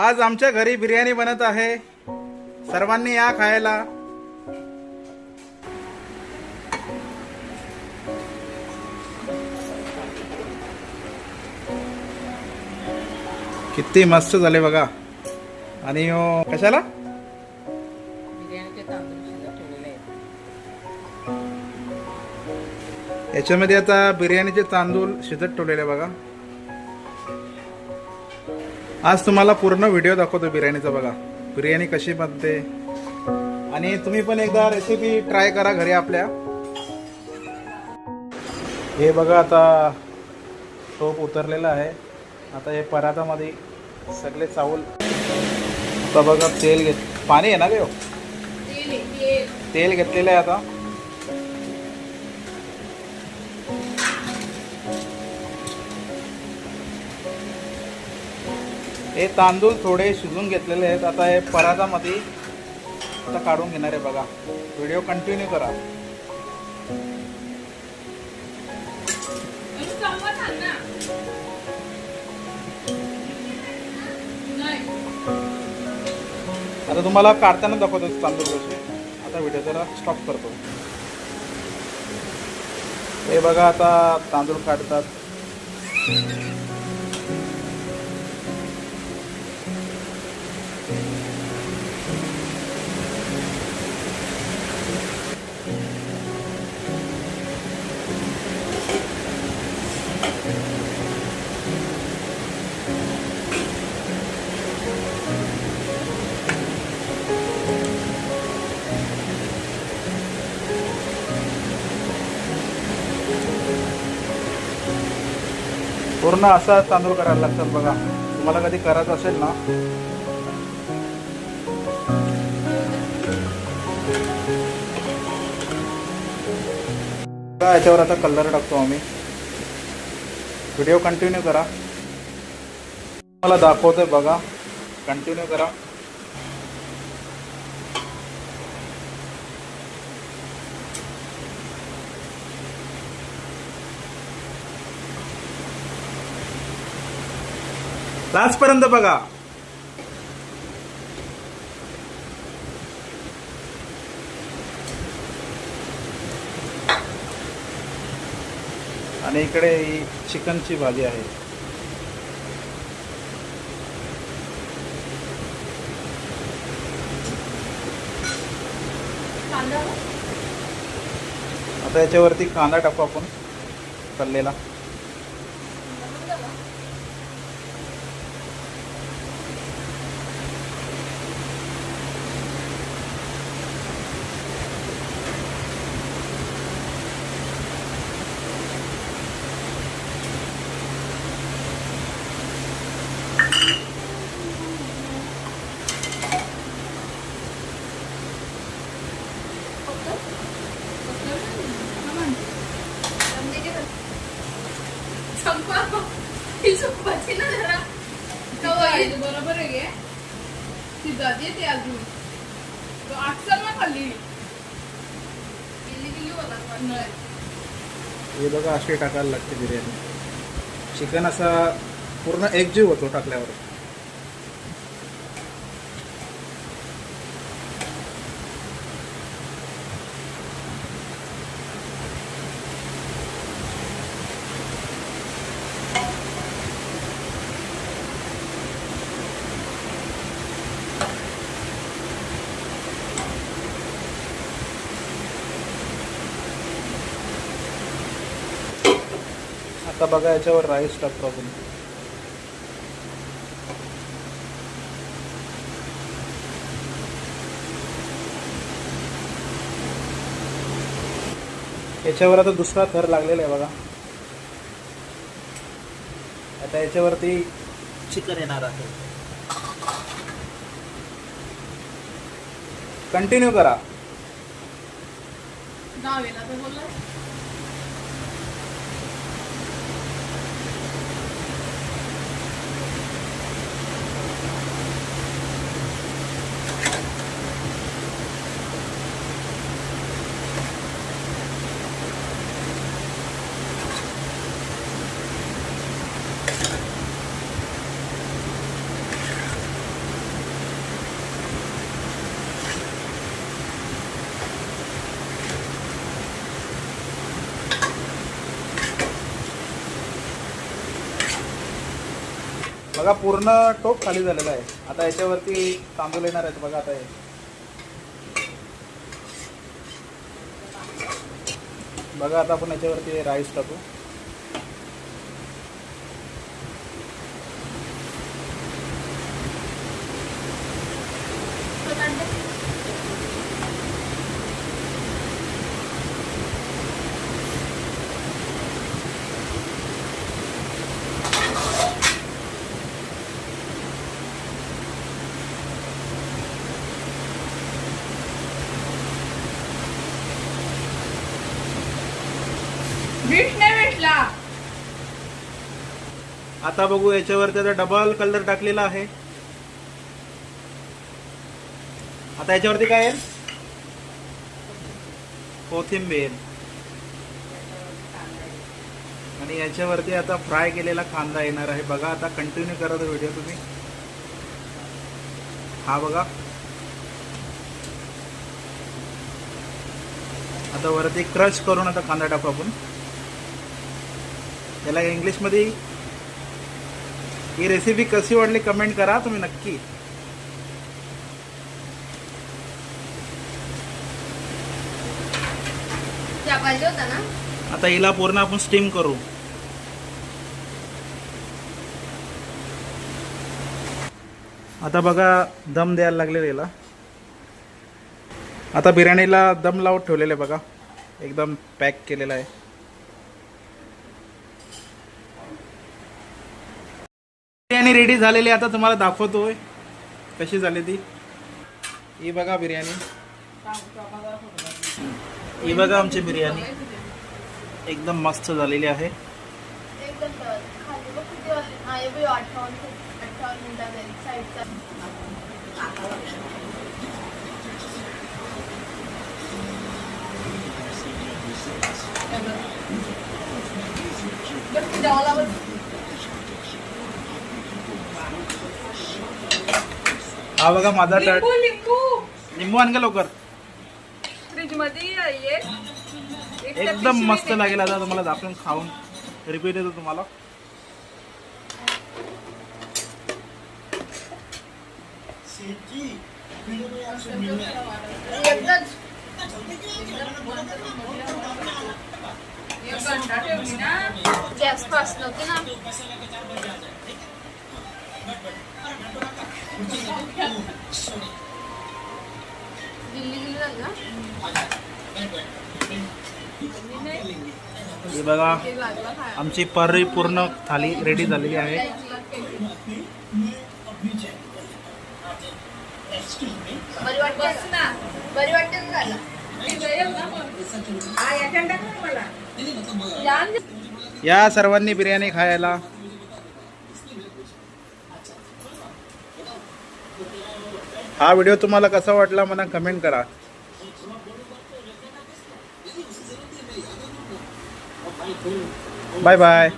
आज आमच्या घरी बिर्याणी बनत आहे. सर्वांनी या खायला. किती मस्त झाले बघा. आणि अं, कशाला? याच्यामध्ये आता बिर्याणीचे तांदूळ शिजत ठेवलेले बघा. आज तुम्हाला पूर्ण व्हिडिओ दाखवतो बिर्याणीचा बघा. बिर्याणी कशी बनते. आणि तुम्ही पण एकदा रेसिपी ट्राय करा घरी आपल्या. हे बघा आता टोप उतरलेला आहे. आता हे परातामध्ये सगळे चावल आता बघा तेल घेत पाणी आहे ना गे हो? तेल घेतलेलं आहे आता. हे तांदूळ थोडे शिजून घेतलेले आहेत. आता हे परातामध्ये आता काढून घेणार आहे बघा. व्हिडिओ कंटिन्यू करा. आता तुम्हाला काढताना दाखवतो तांदूळ कसे आता व्हिडिओ जरा स्टॉप करतो. हे बघा आता तांदूळ काढतात. पूर्ण असा तांदूळ करायला लागतात बघा. तुम्हाला कधी करायचं असेल ना? याच्यावर आता कलर टाकतो आम्ही. व्हिडिओ कंटिन्यू करा. मला दाखवतोय बघा. कंटिन्यू करा. लास्टपर्यंत बघा. आणि इकडे ही चिकनची भाजी आहे. आता याच्यावरती कांदा टाकू आपण तळलेला बरोबर आहे गे अजून. तो ना खाल्ली. गेली गेली होता हे बघा अशी टाकायला लागते बिर्याणी. चिकन असा पूर्ण एकजीव होतो टाकल्यावर. आता बघा याच्यावर राईस टाकतो आपण याच्यावर आता दुसरा थर लागलेला आहे बघा. आता याच्यावरती चिकन येणार आहे. कंटिन्यू करा. बघा पूर्ण टोप खाली झालेला आहे. आता याच्यावरती तांदूळ येणार आहेत बघा आता हे. बघा आता आपण याच्यावरती राईस टाकू. नाही भेटला. आता बघू याच्यावर त्याचा डबल कलर टाकलेला आहे. आता याच्यावरती काय आहे? कोथिंबीर. आणि याच्यावरती आता फ्राय केलेला कांदा येणार आहे. बघा आता कंटिन्यू करा तो व्हिडिओ तुम्ही. हा बघा. आता वरती क्रश करून आता कांदा टाकू आपण. त्याला इंग्लिशमध्ये ही रेसिपी कशी वाटली कमेंट करा तुम्ही नक्की. आता हिला पूर्ण आपण स्टीम करू. आता बघा दम द्यायला लागले याला आता बिर्याणीला दम लावून ठेवलेलं आहे बघा. एकदम पॅक केलेला आहे. बिर्याणी रेडी झालेली आता तुम्हाला दाखवतोय. कशी झाली ती? ही बघा बिर्याणी. ही बघा आमची बिर्याणी. एकदम मस्त झालेली आहे एकदम खाली बघ किती वाजले हा बघ माझा टट लिंबू लिंबू. लिंबू आण का लवकर. फ्रीजमध्ये आहे एक त्या एकदम मस्त. लागेल आता तुम्हाला दाखवून खाऊन रिपीट येतो तुम्हाला. एकदाच एक घंटा ठेवली ना. गॅस नव्हती ना. हे बघा आमची परिपूर्ण थाली रेडी झालेली आहे. या सर्वांनी बिर्याणी खायला बरी वाटते ना झालं मी जाईल ना मग. हा, याच्यात टाक ना मला. लहान या सर्वांनी बिर्याणी खायला हा व्हिडिओ तुम्हाला कसा वाटला मला कमेंट करा. Bye bye